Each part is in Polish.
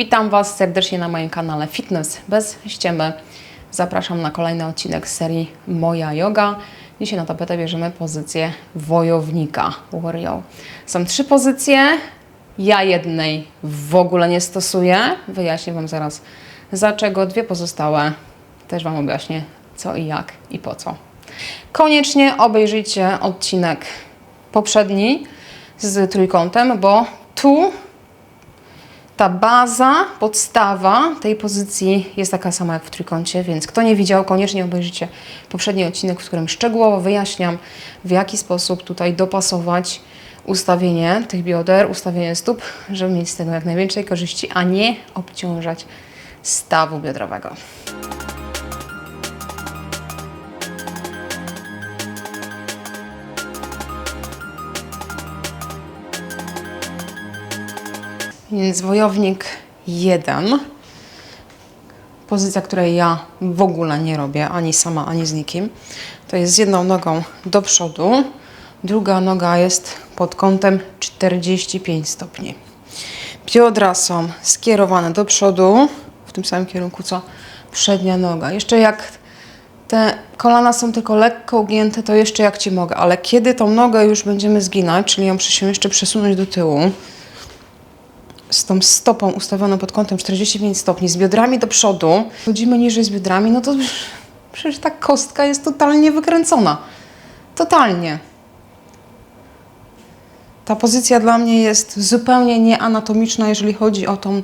Witam Was serdecznie na moim kanale Fitness bez ściemy. Zapraszam na kolejny odcinek serii Moja Yoga. Dzisiaj na tapetę bierzemy pozycję wojownika, warrior. Są trzy pozycje, ja jednej w ogóle nie stosuję. Wyjaśnię Wam zaraz dlaczego. Dwie pozostałe też Wam objaśnię co i jak i po co. Koniecznie obejrzyjcie odcinek poprzedni z trójkątem, bo tu ta baza, podstawa tej pozycji jest taka sama jak w trójkącie, więc kto nie widział, koniecznie obejrzyjcie poprzedni odcinek, w którym szczegółowo wyjaśniam, w jaki sposób tutaj dopasować ustawienie tych bioder, ustawienie stóp, żeby mieć z tego jak najwięcej korzyści, a nie obciążać stawu biodrowego. Więc wojownik 1. Pozycja, której ja w ogóle nie robię, ani sama, ani z nikim. To jest z jedną nogą do przodu, druga noga jest pod kątem 45 stopni. Biodra są skierowane do przodu, w tym samym kierunku co przednia noga. Jeszcze jak te kolana są tylko lekko ugięte, to jeszcze jak Ci mogę, ale kiedy tą nogę już będziemy zginać, czyli ją się jeszcze przesunąć do tyłu, z tą stopą ustawioną pod kątem 45 stopni, z biodrami do przodu, chodzimy niżej z biodrami, no to przecież ta kostka jest totalnie wykręcona. Totalnie. Ta pozycja dla mnie jest zupełnie nieanatomiczna, jeżeli chodzi o tą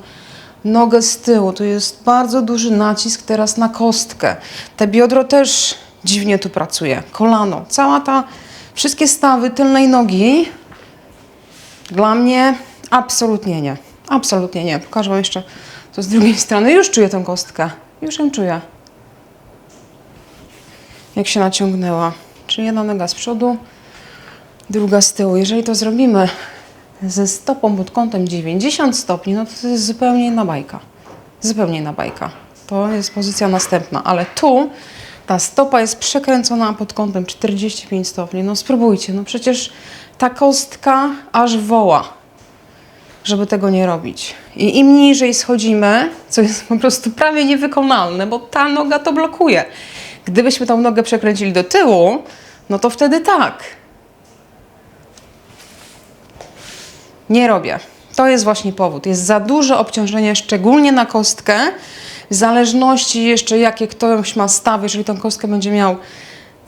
nogę z tyłu. To jest bardzo duży nacisk teraz na kostkę. Te biodro też dziwnie tu pracuje. Kolano, cała ta, wszystkie stawy tylnej nogi dla mnie absolutnie nie. Absolutnie nie. Pokażę Wam jeszcze to z drugiej strony. Już czuję tę kostkę. Już ją czuję. Jak się naciągnęła. Czyli jedna noga z przodu, druga z tyłu. Jeżeli to zrobimy ze stopą pod kątem 90 stopni, no to to jest zupełnie inna bajka. Zupełnie inna bajka. To jest pozycja następna. Ale tu ta stopa jest przekręcona pod kątem 45 stopni. No spróbujcie. No przecież ta kostka aż woła żeby tego nie robić. I im niżej schodzimy, co jest po prostu prawie niewykonalne, bo ta noga to blokuje. Gdybyśmy tą nogę przekręcili do tyłu, no to wtedy tak. Nie robię. To jest właśnie powód. Jest za duże obciążenie, szczególnie na kostkę. W zależności jeszcze jakie ktoś ma staw, jeżeli tą kostkę będzie miał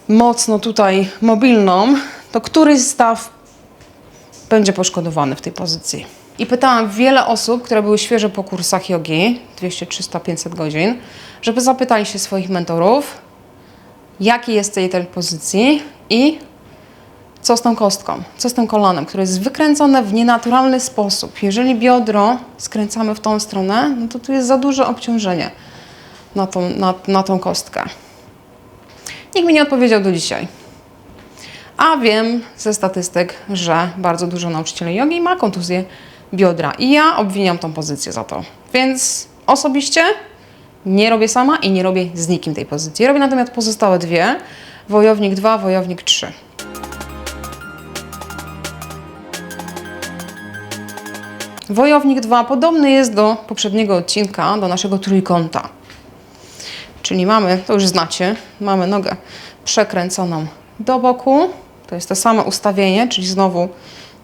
mocno tutaj mobilną, to któryś staw będzie poszkodowany w tej pozycji. I pytałam wiele osób, które były świeże po kursach jogi, 200, 300, 500 godzin, żeby zapytali się swoich mentorów, jaki jest tej, tej pozycji i co z tą kostką, co z tym kolanem, które jest wykręcone w nienaturalny sposób. Jeżeli biodro skręcamy w tą stronę, no to tu jest za duże obciążenie na tą, na, na tą kostkę. Nikt mi nie odpowiedział do dzisiaj. A wiem ze statystyk, że bardzo dużo nauczycieli jogi ma kontuzję biodra. I ja obwiniam tą pozycję za to. Więc osobiście nie robię sama i nie robię z nikim tej pozycji. Robię natomiast pozostałe dwie. Wojownik 2, wojownik 3. Wojownik 2 podobny jest do poprzedniego odcinka, do naszego trójkąta. Czyli mamy, to już znacie, mamy nogę przekręconą do boku. To jest to samo ustawienie, czyli znowu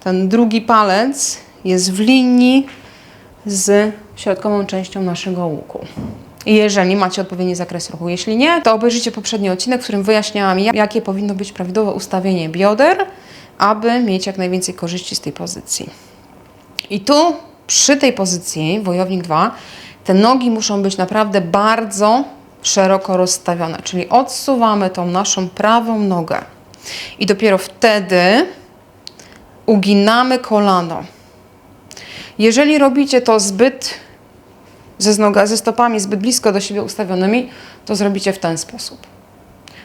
ten drugi palec jest w linii z środkową częścią naszego łuku. Jeżeli macie odpowiedni zakres ruchu. Jeśli nie, to obejrzyjcie poprzedni odcinek, w którym wyjaśniałam, jakie powinno być prawidłowe ustawienie bioder, aby mieć jak najwięcej korzyści z tej pozycji. I tu przy tej pozycji, wojownik 2, te nogi muszą być naprawdę bardzo szeroko rozstawione, czyli odsuwamy tą naszą prawą nogę. I dopiero wtedy uginamy kolano. Jeżeli robicie to zbyt ze, ze stopami zbyt blisko do siebie ustawionymi, to zrobicie w ten sposób.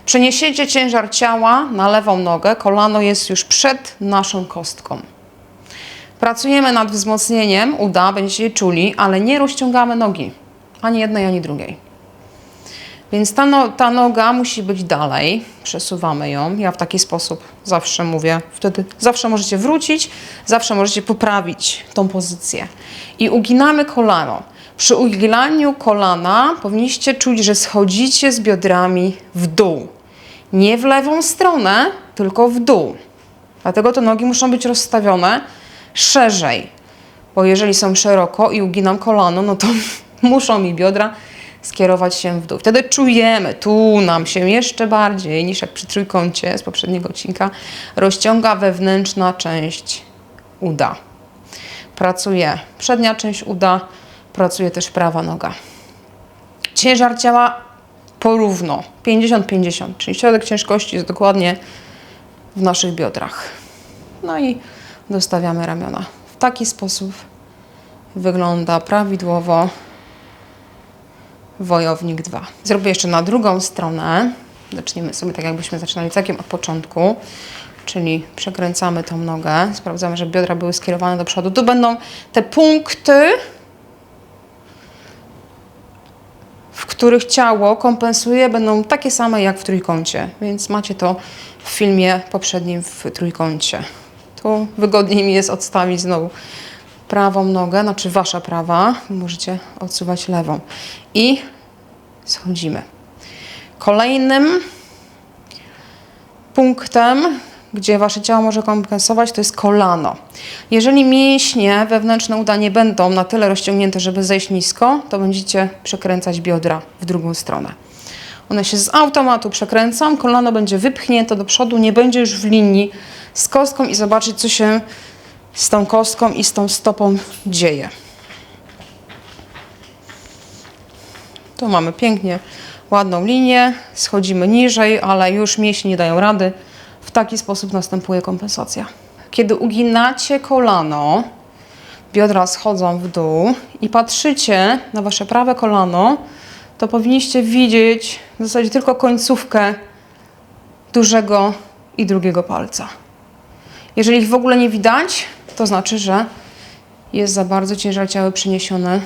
Przeniesiecie ciężar ciała na lewą nogę, kolano jest już przed naszą kostką. Pracujemy nad wzmocnieniem uda, będziecie je czuli, ale nie rozciągamy nogi, ani jednej, ani drugiej. Więc ta, no, ta noga musi być dalej, przesuwamy ją. Ja w taki sposób zawsze mówię, wtedy zawsze możecie wrócić, zawsze możecie poprawić tą pozycję. I uginamy kolano. Przy uginaniu kolana powinniście czuć, że schodzicie z biodrami w dół. Nie w lewą stronę, tylko w dół. Dlatego te nogi muszą być rozstawione szerzej. Bo jeżeli są szeroko i uginam kolano, no to muszą mi biodra skierować się w dół. Wtedy czujemy, tu nam się jeszcze bardziej niż jak przy trójkącie z poprzedniego odcinka rozciąga wewnętrzna część uda. Pracuje przednia część uda, pracuje też prawa noga. Ciężar ciała porówno, 50-50, czyli środek ciężkości jest dokładnie w naszych biodrach. No i dostawiamy ramiona. W taki sposób wygląda prawidłowo wojownik 2. Zrobię jeszcze na drugą stronę. Zaczniemy sobie tak, jakbyśmy zaczynali całkiem od początku. Czyli przekręcamy tą nogę, sprawdzamy, żeby biodra były skierowane do przodu. Tu będą te punkty, w których ciało kompensuje, będą takie same jak w trójkącie. Więc macie to w filmie poprzednim w trójkącie. Tu wygodniej mi jest odstawić znowu prawą nogę, znaczy wasza prawa, możecie odsuwać lewą. I schodzimy. Kolejnym punktem, gdzie wasze ciało może kompensować, to jest kolano. Jeżeli mięśnie wewnętrzne uda nie będą na tyle rozciągnięte, żeby zejść nisko, to będziecie przekręcać biodra w drugą stronę. One się z automatu przekręcą, kolano będzie wypchnięte do przodu, nie będzie już w linii z kostką i zobaczyć, co się z tą kostką i z tą stopą dzieje. Tu mamy pięknie ładną linię, schodzimy niżej, ale już mięśnie nie dają rady. W taki sposób następuje kompensacja. Kiedy uginacie kolano, biodra schodzą w dół i patrzycie na wasze prawe kolano, to powinniście widzieć w zasadzie tylko końcówkę dużego i drugiego palca. Jeżeli ich w ogóle nie widać, to znaczy, że jest za bardzo ciężar ciała przeniesiony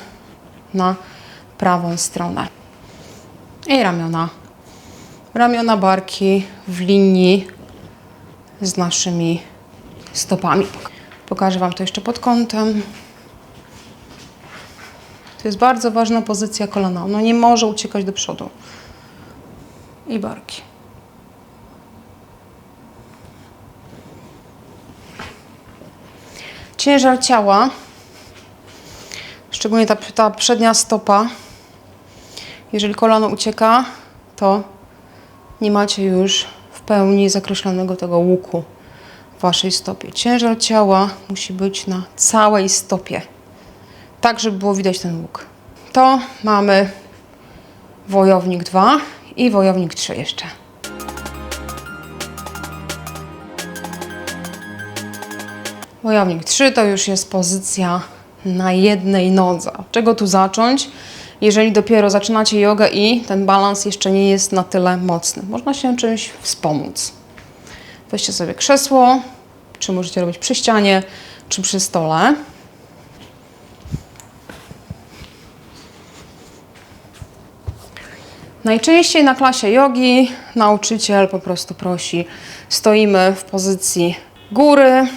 na prawą stronę. I ramiona. Ramiona, barki w linii z naszymi stopami. Pokażę Wam to jeszcze pod kątem. To jest bardzo ważna pozycja kolana. Ono nie może uciekać do przodu. I barki. Ciężar ciała, szczególnie ta, ta przednia stopa, jeżeli kolano ucieka, to nie macie już w pełni zakreślonego tego łuku w waszej stopie. Ciężar ciała musi być na całej stopie, tak żeby było widać ten łuk. To mamy wojownik 2 i wojownik 3 jeszcze. Wojownik 3 to już jest pozycja na jednej nodze. Od czego tu zacząć? Jeżeli dopiero zaczynacie jogę i ten balans jeszcze nie jest na tyle mocny, można się czymś wspomóc. Weźcie sobie krzesło, czy możecie robić przy ścianie, czy przy stole. Najczęściej na klasie jogi nauczyciel po prostu prosi, stoimy w pozycji góry,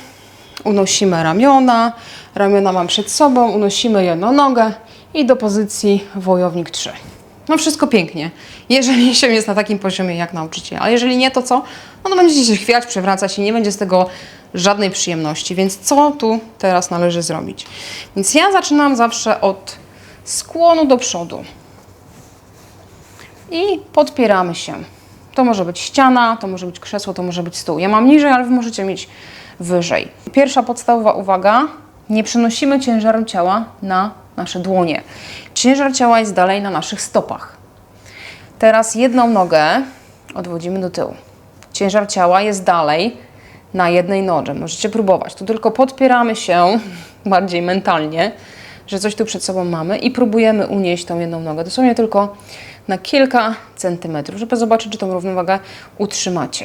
unosimy ramiona, ramiona mam przed sobą, unosimy jedną nogę i do pozycji wojownik 3. No wszystko pięknie, jeżeli się jest na takim poziomie jak nauczyciel, a jeżeli nie, to co? No to będziecie się chwiać, przewracać i nie będzie z tego żadnej przyjemności, więc co tu teraz należy zrobić? Więc ja zaczynam zawsze od skłonu do przodu i podpieramy się. To może być ściana, to może być krzesło, to może być stół. Ja mam niżej, ale Wy możecie mieć wyżej. Pierwsza podstawowa uwaga, nie przenosimy ciężaru ciała na nasze dłonie. Ciężar ciała jest dalej na naszych stopach. Teraz jedną nogę odwodzimy do tyłu. Ciężar ciała jest dalej na jednej nodze. Możecie próbować. Tu tylko podpieramy się bardziej mentalnie, że coś tu przed sobą mamy i próbujemy unieść tą jedną nogę. Dosłownie tylko na kilka centymetrów, żeby zobaczyć, czy tą równowagę utrzymacie.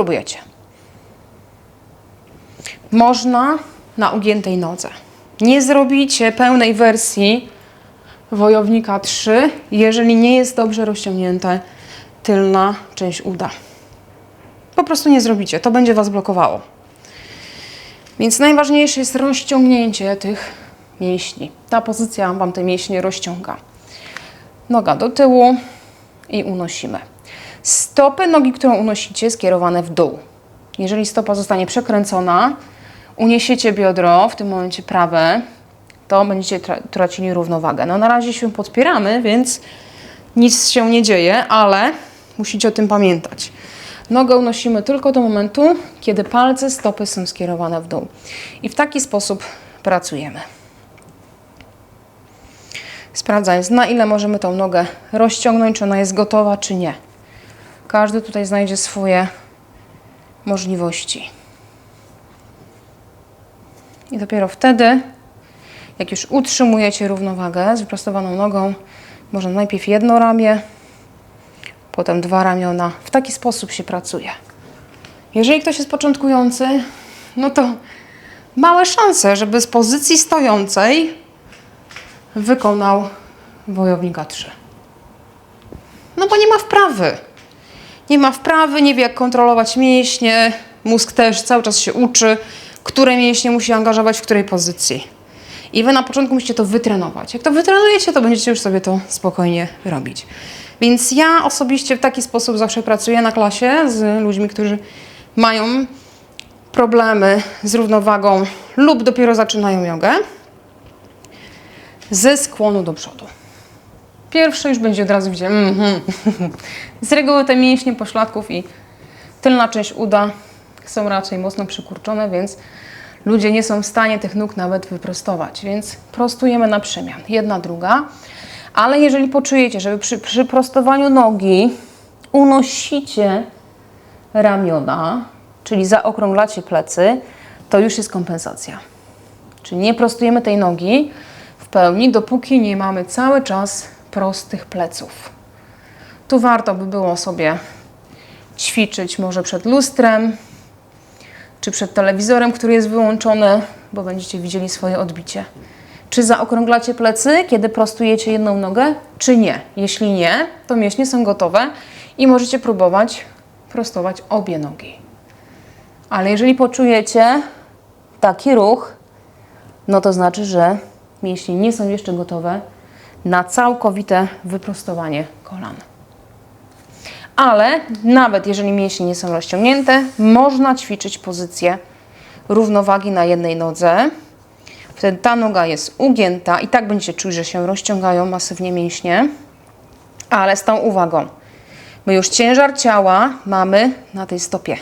I próbujecie. Można na ugiętej nodze. Nie zrobicie pełnej wersji wojownika 3, jeżeli nie jest dobrze rozciągnięta tylna część uda. Po prostu nie zrobicie, to będzie Was blokowało. Więc najważniejsze jest rozciągnięcie tych mięśni. Ta pozycja Wam te mięśnie rozciąga. Noga do tyłu i unosimy. Stopy nogi, którą unosicie, skierowane w dół. Jeżeli stopa zostanie przekręcona, uniesiecie biodro, w tym momencie prawe, to będziecie tra- tracili równowagę. No na razie się podpieramy, więc nic się nie dzieje, ale musicie o tym pamiętać. Nogę unosimy tylko do momentu, kiedy palce stopy są skierowane w dół. I w taki sposób pracujemy. Sprawdzając, na ile możemy tą nogę rozciągnąć, czy ona jest gotowa, czy nie. Każdy tutaj znajdzie swoje możliwości. I dopiero wtedy, jak już utrzymujecie równowagę z wyprostowaną nogą, może najpierw jedno ramię, potem dwa ramiona. W taki sposób się pracuje. Jeżeli ktoś jest początkujący, no to małe szanse, żeby z pozycji stojącej wykonał wojownika 3. No bo nie ma wprawy. Nie ma wprawy, nie wie jak kontrolować mięśnie. Mózg też cały czas się uczy, które mięśnie musi angażować w której pozycji. I wy na początku musicie to wytrenować. Jak to wytrenujecie, to będziecie już sobie to spokojnie robić. Więc ja osobiście w taki sposób zawsze pracuję na klasie z ludźmi, którzy mają problemy z równowagą lub dopiero zaczynają jogę ze skłonu do przodu. Pierwsze już będzie od razu widzieć. Mhm. Z reguły te mięśnie pośladków i tylna część uda są raczej mocno przykurczone, więc ludzie nie są w stanie tych nóg nawet wyprostować. Więc prostujemy na przemian. Jedna, druga. Ale jeżeli poczujecie, że przy, przy prostowaniu nogi unosicie ramiona, czyli zaokrąglacie plecy, to już jest kompensacja. Czyli nie prostujemy tej nogi w pełni, dopóki nie mamy cały czas prostych pleców. Tu warto by było sobie ćwiczyć może przed lustrem, czy przed telewizorem, który jest wyłączony, bo będziecie widzieli swoje odbicie. Czy zaokrąglacie plecy, kiedy prostujecie jedną nogę, czy nie? Jeśli nie, to mięśnie są gotowe i możecie próbować prostować obie nogi. Ale jeżeli poczujecie taki ruch, no to znaczy, że mięśnie nie są jeszcze gotowe na całkowite wyprostowanie kolan. Ale nawet jeżeli mięśnie nie są rozciągnięte, można ćwiczyć pozycję równowagi na jednej nodze. Wtedy ta noga jest ugięta i tak będziecie czuć, że się rozciągają masywnie mięśnie, ale z tą uwagą. My już ciężar ciała mamy na tej stopie.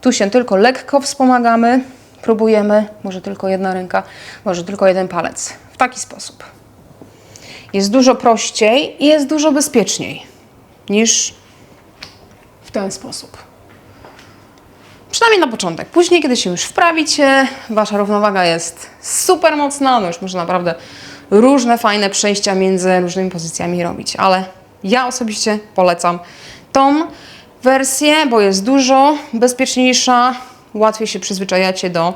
Tu się tylko lekko wspomagamy, próbujemy, może tylko jedna ręka, może tylko jeden palec. W taki sposób. Jest dużo prościej i jest dużo bezpieczniej niż w ten sposób. Przynajmniej na początek. Później, kiedy się już wprawicie, wasza równowaga jest super mocna, no już można naprawdę różne fajne przejścia między różnymi pozycjami robić, ale ja osobiście polecam tą wersję, bo jest dużo bezpieczniejsza, łatwiej się przyzwyczajacie do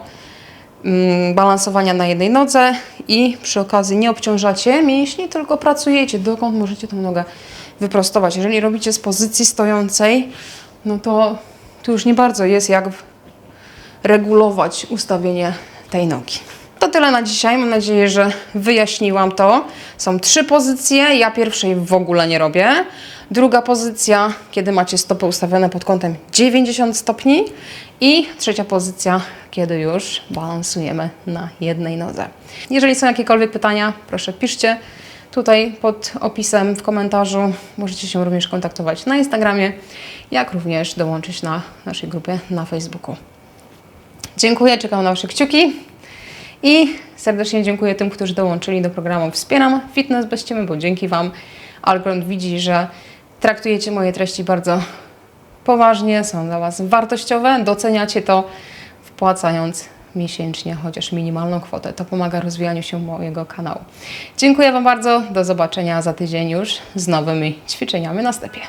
balansowania na jednej nodze i przy okazji nie obciążacie mięśni, tylko pracujecie, dokąd możecie tą nogę wyprostować. Jeżeli robicie z pozycji stojącej, no to tu już nie bardzo jest jak regulować ustawienie tej nogi. To tyle na dzisiaj. Mam nadzieję, że wyjaśniłam to. Są trzy pozycje. Ja pierwszej w ogóle nie robię. Druga pozycja, kiedy macie stopy ustawione pod kątem 90 stopni. I trzecia pozycja, kiedy już balansujemy na jednej nodze. Jeżeli są jakiekolwiek pytania, proszę piszcie tutaj pod opisem w komentarzu. Możecie się również kontaktować na Instagramie, jak również dołączyć na naszej grupie na Facebooku. Dziękuję, czekam na Wasze kciuki i serdecznie dziękuję tym, którzy dołączyli do programu Wspieram Fitness bez Ciemy, bo dzięki Wam Algron widzi, że traktujecie moje treści bardzo poważnie, są dla Was wartościowe, doceniacie to wpłacając miesięcznie chociaż minimalną kwotę. To pomaga rozwijaniu się mojego kanału. Dziękuję Wam bardzo, do zobaczenia za tydzień już z nowymi ćwiczeniami na stepie.